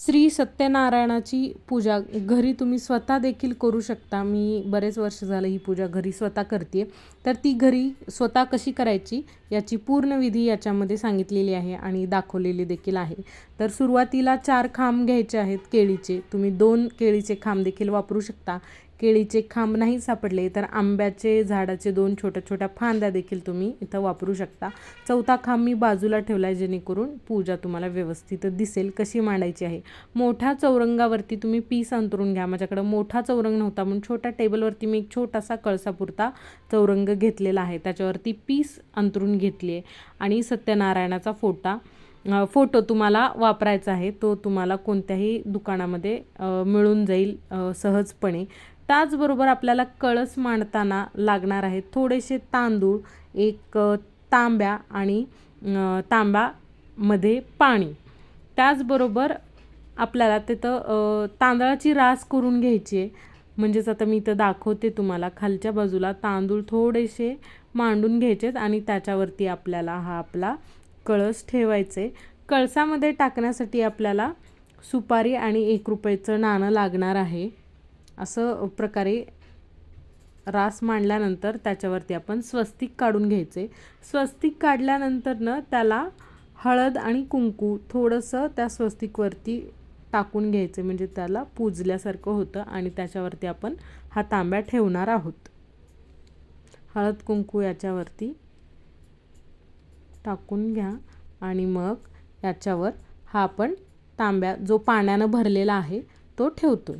श्री सत्यनारायणाची पूजा घरी तुम्ही स्वतः देखील करू शकता. मी बरेच वर्ष झालं ही पूजा घरी स्वतः करते तर ती घरी स्वतः कशी करायची याची पूर्ण विधी याच्यामध्ये सांगितलेली आहे आणि दाखवलेली देखील आहे. तर सुरुवातीला चार खांब घ्यायचे आहेत केळीचे. तुम्ही दोन केळीचे खांब देखील वापरू शकता. केळीचे खांब नाही सापडले तर आंब्याचे झाडाचे दोन छोट्या छोट्या फांद्या देखील तुम्ही इथं वापरू शकता. चौथा खांब मी बाजूला ठेवला आहे जेणेकरून पूजा तुम्हाला व्यवस्थित दिसेल कशी मांडायची आहे. मोठ्या चौरंगावरती तुम्ही पीस अंतरून घ्या. माझ्याकडं मोठा चौरंग नव्हता म्हणून छोट्या टेबलवरती मी एक छोटासा कळसापुरता चौरंग घेतलेला आहे. त्याच्यावरती पीस अंतरून घेतली आहे आणि सत्यनारायणाचा फोटा फोटो तुम्हाला वापरायचा आहे. तो तुम्हाला कोणत्याही दुकानामध्ये मिळून जाईल सहजपणे. त्याचबरोबर आपल्याला कळस मांडताना लागणार आहे. थोडेसे तांदूळ एक तांब्या आणि तांब्यामध्ये पाणी. त्याचबरोबर आपल्याला तिथं तांदळाची रास करून घ्यायची आहे. म्हणजेच आता मी इथं दाखवते तुम्हाला. खालच्या बाजूला तांदूळ थोडेसे मांडून घ्यायचेत आणि त्याच्यावरती आपल्याला हा आपला कळस ठेवायचे कळसामध्ये टाकण्यासाठी आपल्याला सुपारी आणि एक रुपयाचं नाणं लागणार आहे. असं प्रकारे रास मांडल्यानंतर त्याच्यावरती आपण स्वस्तिक काढून घ्यायचे. स्वस्तिक काढल्यानंतरनं त्याला हळद आणि कुंकू थोडंसं त्या स्वस्तिकवरती टाकून घ्यायचे. म्हणजे त्याला पूजल्यासारखं होतं आणि त्याच्यावरती आपण हा तांब्या ठेवणार आहोत. हळद कुंकू याच्यावरती टाकून घ्या आणि मग याच्यावर हा आपण तांब्या जो पाण्यानं भरलेला आहे तो ठेवतोय.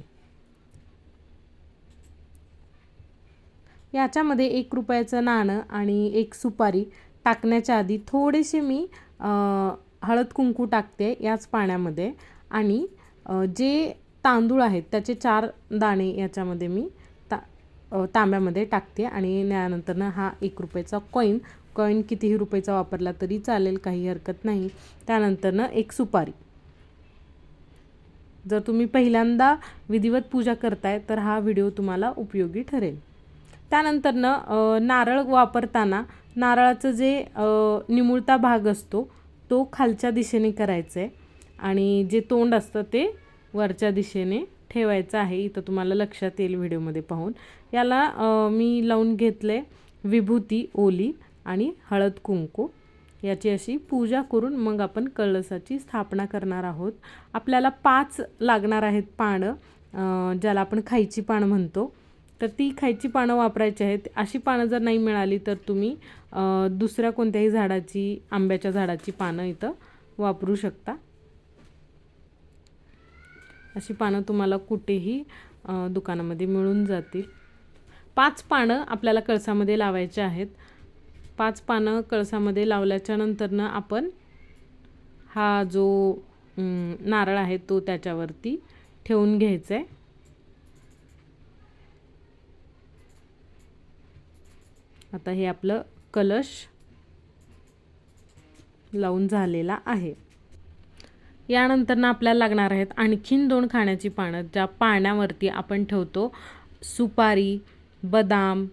याच्यामध्ये एक रुपयाचं नाणं आणि एक सुपारी टाकण्याच्या आधी थोडेसे मी हळद कुंकू टाकते याच पाण्यामध्ये आणि जे तांदूळ आहेत त्याचे चार दाणे याच्यामध्ये मी ता तांब्यामध्ये टाकते आणि त्यानंतरनं हा एक रुपयाचा कॉईन कॉईन कितीही रुपयाचा वापरला तरी चालेल काही हरकत नाही. त्यानंतरनं एक सुपारी. जर तुम्ही पहिल्यांदा विधिवत पूजा करताय तर हा व्हिडिओ तुम्हाला उपयोगी ठरेल. त्यानंतरनं नारळ वापरताना नारळाचं जे निमुळता भाग असतो तो खालच्या दिशेने करायचा आहे आणि जे तोंड असतं ते वरच्या दिशेने ठेवायचं आहे. इथं तुम्हाला लक्षात येईल व्हिडिओमध्ये पाहून. याला मी लावून घेतले विभूती ओली आणि हळद कुंकू. याची अशी पूजा करून मग आपण कळसाची स्थापना करणार आहोत. आपल्याला पाच लागणार आहेत पानं ज्याला आपण खायची पान म्हणतो. तर ती खायची पानं वापरायची आहेत. अशी पानं जर नाही मिळाली तर तुम्ही दुसऱ्या कोणत्याही झाडाची आंब्याच्या झाडाची पानं इथं वापरू शकता. अशी पानं तुम्हाला कुठेही दुकानामध्ये मिळून जातील. पाच पानं आपल्याला कळसामध्ये लावायचे आहेत. पाच पानं कळसामध्ये लावल्याच्या नंतरनं आपण हा जो नारळ आहे तो त्याच्यावरती ठेवून घ्यायचा आहे आता हे आपलं कलश लावून झालेला आहे. यानंतर आपल्याला लागणार आहेत आणखीन दोन खाण्याची पानं ज्या पाण्यावरती आपण ठेवतो सुपारी बदाम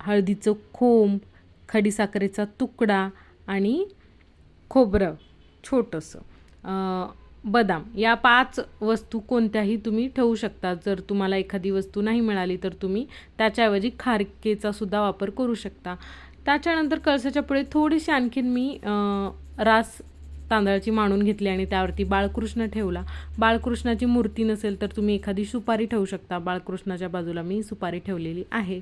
हळदीचं खोंब खडीसाखरेचा तुकडा आणि खोबरं छोटंसं. बदाम. या पाच वस्तू कोणत्याही तुम्ही ठेवू शकता. जर तुम्हाला एखादी वस्तू नाही मिळाली तर तुम्ही त्याच्याऐवजी खारकेचा सुद्धा वापर करू शकता. त्याच्यानंतर कळसाच्या पुढे थोडीशी आणखीन मी रास तांदळाची मांडून घेतली आणि त्यावरती बाळकृष्ण ठेवला. बाळकृष्णाची मूर्ती नसेल तर तुम्ही एखादी सुपारी ठेवू शकता. बाळकृष्णाच्या बाजूला मी सुपारी ठेवलेली आहे.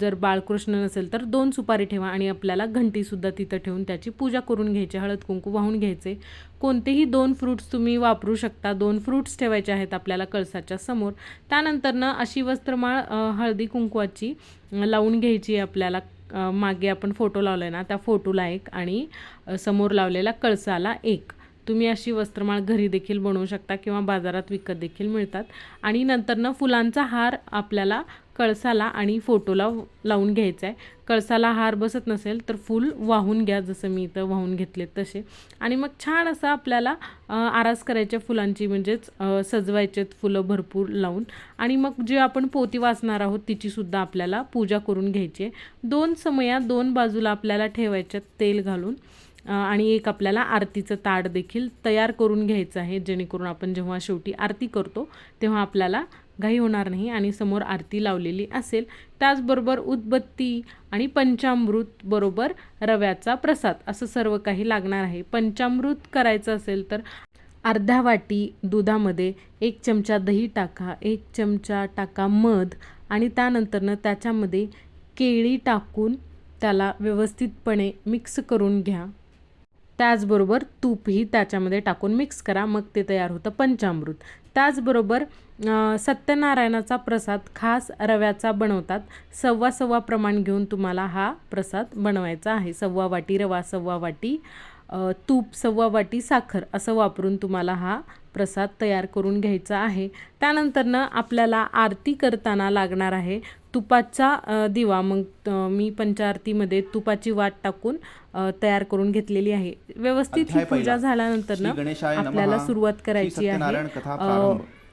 जर बाळकृष्ण नसेल तर दोन सुपारी ठेवा आणि आपल्याला घंटीसुद्धा तिथं ठेवून त्याची पूजा करून घ्यायची हळद कुंकू वाहून घ्यायचे. कोणतेही दोन फ्रूट्स तुम्ही वापरू शकता. दोन फ्रूट्स ठेवायचे आहेत आपल्याला कळसाच्या समोर. त्यानंतरनं अशी वस्त्रमाळ हळदी कुंकवाची लावून घ्यायची आपल्याला. मागे आपण फोटो लावला आहे ना त्या फोटोला एक आणि समोर लावलेला कळसाला एक. तुम्ही अशी वस्त्रमाळ घरी देखील बनवू शकता किंवा बाजारात विकत देखील मिळतात. आणि नंतरनं फुलांचा हार आपल्याला कळसाला आणि फोटोला लावून घ्यायचा आहे. कळसाला हार बसत नसेल तर फूल वाहून घ्या जसं मी इथं वाहून घेतले तसे. आणि मग छान असं आपल्याला आरास करायच्या फुलांची म्हणजेच सजवायचे फुलं भरपूर लावून. आणि मग जे आपण पोती वाचणार आहोत तिचीसुद्धा आपल्याला पूजा करून घ्यायची आहे. दोन समया दोन बाजूला आपल्याला ठेवायच्यात तेल घालून. आणि एक आपल्याला आरतीचं ताट देखील तयार करून घ्यायचं आहे जेणेकरून आपण जेव्हा शेवटी आरती करतो तेव्हा आपल्याला घाई होणार नाही आणि समोर आरती लावलेली असेल. त्याचबरोबर उदबत्ती आणि पंचामृत बरोबर रव्याचा प्रसाद असं सर्व काही लागणार आहे. पंचामृत करायचं असेल तर अर्ध्या वाटी दुधामध्ये एक चमचा दही टाका एक चमचा टाका मध आणि त्यानंतरनं त्याच्यामध्ये केळी टाकून त्याला व्यवस्थितपणे मिक्स करून घ्या. त्याचबरोबर तूपही त्याच्यामध्ये टाकून मिक्स करा. मग ते तयार होतं पंचामृत. त्याचबरोबर सत्यनारायणाचा प्रसाद खास रव्याचा बनवतात. सव्वा सव्वा प्रमाण घेऊन तुम्हाला हा प्रसाद बनवायचा आहे. सव्वा वाटी रवा सव्वा वाटी तूप सव्वा वाटी साखर असं वापरून तुम्हाला हा प्रसाद तयार करून घ्यायचा आहे. त्यानंतरनं आपल्याला आरती करताना लागणार आहे. तुपाचा दिवा. मग मी पंचारतीमध्ये तुपाची वाट टाकून तयार करून घेतलेली आहे. व्यवस्थित ही पूजा. झाल्यानंतरनं. आपल्याला सुरुवात करायची आहे.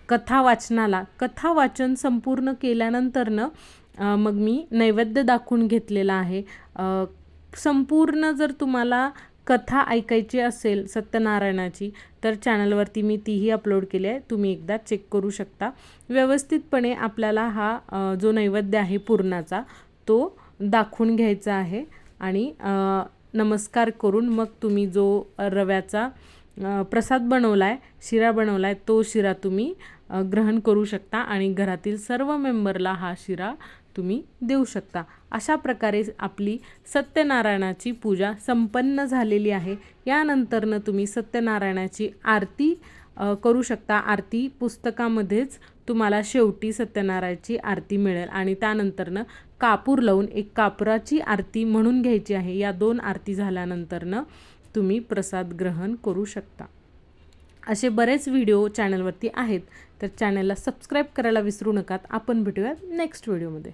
कथा वाचनाला. कथा वाचन संपूर्ण केल्यानंतरनं मग मी नैवेद्य दाखवून घेतलेला आहे. संपूर्ण जर तुम्हाला कथा ऐकायची असेल सत्यनारायणाची तर चॅनलवरती मी तीही अपलोड केली आहे. तुम्ही एकदा चेक करू शकता. व्यवस्थितपणे आपल्याला हा जो नैवेद्य आहे पूर्णाचा तो दाखवून घ्यायचा आहे. आणि नमस्कार करून मग तुम्ही जो रव्याचा प्रसाद बनवला आहे शिरा बनवला आहे तो शिरा तुम्ही ग्रहण करू शकता. आणि घरातील सर्व मेंबरला हा शिरा तुम्ही देऊ शकता. अशा प्रकारे आपली सत्यनारायणाची पूजा संपन्न झालेली आहे. यानंतरनं तुम्ही सत्यनारायणाची आरती करू शकता. आरती पुस्तकामध्येच तुम्हाला शेवटी सत्यनारायणाची आरती मिळेल. आणि त्यानंतरनं कापूर लावून एक कापुराची आरती म्हणून घ्यायची आहे. या दोन आरती झाल्यानंतरनं तुम्ही प्रसाद ग्रहण करू शकता. असे बरेच व्हिडिओ चॅनलवरती आहेत. तर चॅनलला सबस्क्राईब करायला विसरू नकात. आपण भेटूयात नेक्स्ट व्हिडिओमध्ये.